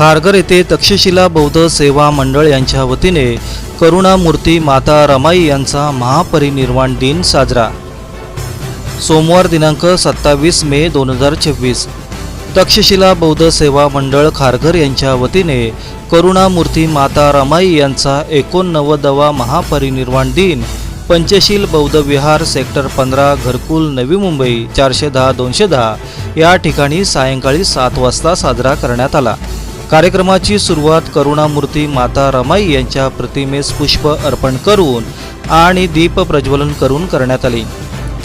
खारघर येथे तक्षशिला बौद्ध सेवा मंडळ यांच्या वतीने करुणामूर्ती माता रमाई यांचा महापरिनिर्वाण दिन साजरा. सोमवार दिनांक सत्तावीस मे दोन हजार छव्वीस तक्षशिला बौद्ध सेवा मंडळ खारघर यांच्या वतीने करुणामूर्ती माता रमाई यांचा एकोणनव्वदवा महापरिनिर्वाण दिन पंचशील बौद्ध विहार सेक्टर पंधरा घरकुल नवी मुंबई चारशे दहा दोनशे दहा या ठिकाणी सायंकाळी सात वाजता साजरा करण्यात आला. कार्यक्रमाची सुरुवात करुणामूर्ती माता रमाई यांच्या प्रतिमेस पुष्प अर्पण करून आणि दीप प्रज्वलन करून करण्यात आली.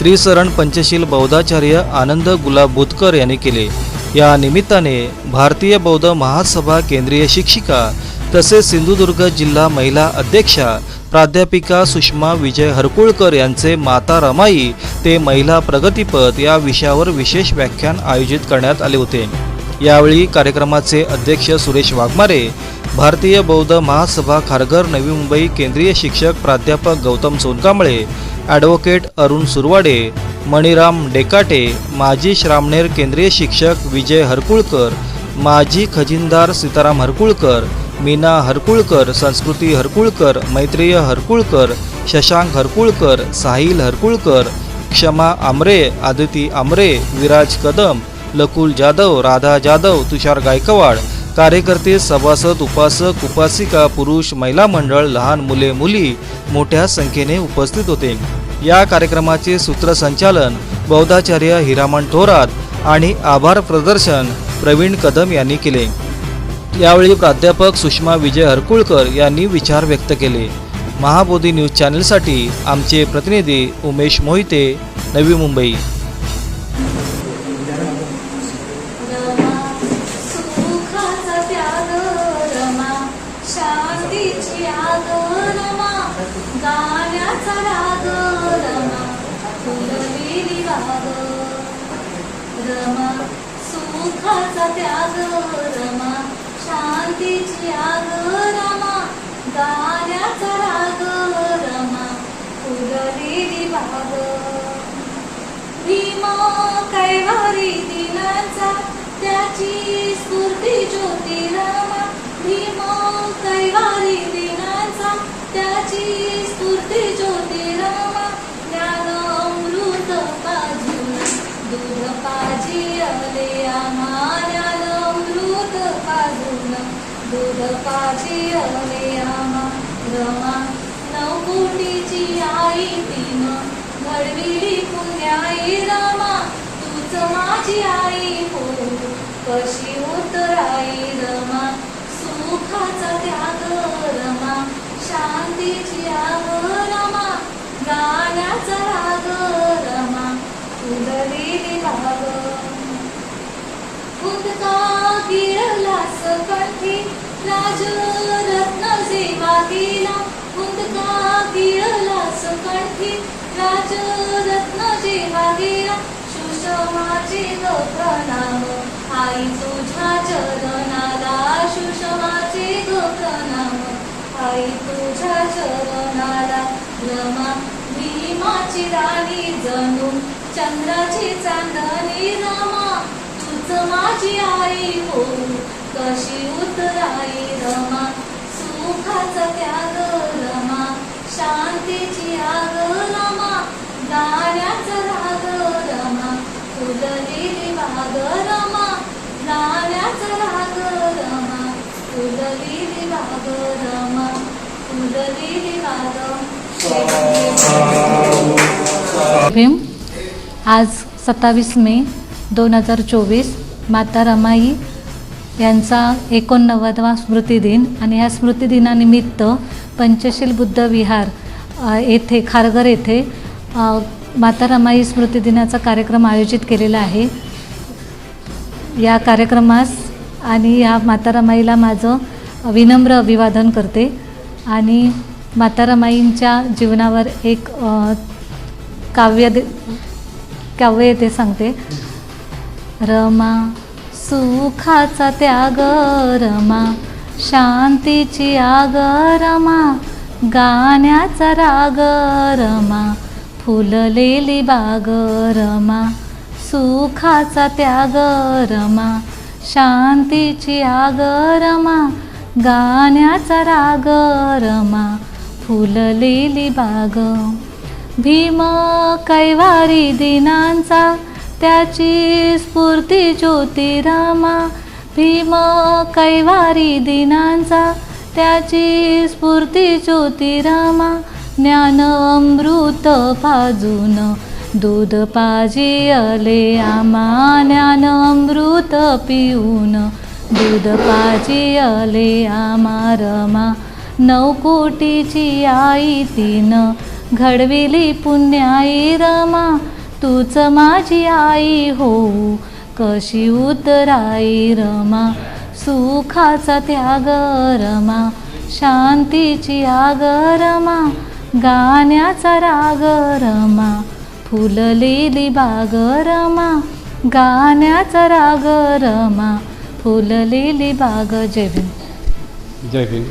त्रिसरण पंचशील बौद्धाचार्य आनंद गुलाब गुलाबुतकर यांनी केले. या निमित्ताने भारतीय बौद्ध महासभा केंद्रीय शिक्षिका तसेच सिंधुदुर्ग जिल्हा महिला अध्यक्षा प्राध्यापिका सुषमा विजय हरकुळकर यांचे माता रमाई ते महिला प्रगतीपथ या विषयावर विशेष व्याख्यान आयोजित करण्यात आले होते. यावेळी कार्यक्रमाचे अध्यक्ष सुरेश वाघमारे भारतीय बौद्ध महासभा खारघर नवी मुंबई केंद्रीय शिक्षक प्राध्यापक गौतम सोनकांबळे ॲडव्होकेट अरुण सुरवाडे मणिराम डेकाटे माजी श्रामणेर केंद्रीय शिक्षक विजय हरकुळकर माजी खजिनदार सीताराम हरकुळकर मीना हरकुळकर संस्कृती हरकुळकर मैत्रेय हरकुळकर शशांक हरकुळकर साहिल हरकुळकर क्षमा आमरे आदिती आमरे विराज कदम लकुल जाधव राधा जाधव तुषार गायकवाड कार्यकर्ते सभासद उपासक उपासिका पुरुष महिला मंडळ लहान मुले मुली मोठ्या संख्येने उपस्थित होते. या कार्यक्रमाचे सूत्रसंचालन बौद्धाचार्य हिरामण थोरात आणि आभार प्रदर्शन प्रवीण कदम यांनी केले. यावेळी प्राध्यापक सुषमा विजय हरकुळकर यांनी विचार व्यक्त केले. महाबोधी न्यूज चॅनलसाठी आमचे प्रतिनिधी उमेश मोहिते नवी मुंबई. रमा गाण्याचा राग रमा फुललेली रमा सुखाचा त्याग रमा शांतीची आग रमा गाण्याचा राग रमा फुललेली बाग भीमा कैवारी दिला दूध पाजी आले आम्हा रमा नवकोटीची आई तीन घडविली पुण्याई रमा तूच माझी आई हो कशी उतराई रमा सुखाचा त्याग रमा शांतीची आग रमा गाण्याचा राग रमा उदलेली बाग उदका गिरला सकंठी सुषमाचे ग प्रणाम. आई तुझ्या चरणाला सुषमाचे ग प्रणाम. आई तुझ्या चरणाला रमा भीमाची राणी जणू. चंद्राची चांदणी रमा तुझ माझी आई हो कशी उतराई रमा? सुखाचा त्याग रमा. शांतीची आग रमा. गाण्याचा राग रमा. फुललेली बाग रमा. गाण्याचा राग रमा. फुललेली बाग रमा. फुललेली बाग. आज सत्तावीस मे दोन हजार चोवीस माता रमाई यांचा एकोणनव्वदवा स्मृतिदिन आणि या स्मृतिदिनानिमित्त पंचशील बुद्ध विहार येथे खारघर येथे माता रमाई स्मृतिदिनाचा कार्यक्रम आयोजित केलेला आहे. या कार्यक्रमास आणि या माता रमाईला माझं विनम्र अभिवादन करते आणि माता रमाईंच्या जीवनावर एक काव्य दे काव्य येथे सांगते. रमा सुखाचा त्याग रमा शांतीची आग रमा गाण्याचा राग रमा फुललेली बाग रमा सुखाचा त्याग रमा शांतीची आगरमा गाण्याचा राग रमा फुललेली बाग. भीम कैवारी दिनांचा त्याची स्फूर्ती ज्योतिरामा भीम कैवारी दिनांचा. त्याची स्फूर्ती ज्योतिरामा ज्ञान अमृत पाजून दूध पाजी अले आमा. ज्ञान अमृत पिऊन दूध पाजी अले आमा रमा. नऊ कोटीची आई तीन घडविली पुण्याई रमा. तूच माझी आई होऊ कशी उतराई रमा सुखाचा त्याग रमा शांतीची आग रमा गाण्याचा राग रमा फुललेली बाग रमा गाण्याचा राग रमा फुललेली बाग. जय भीम. जय भीम.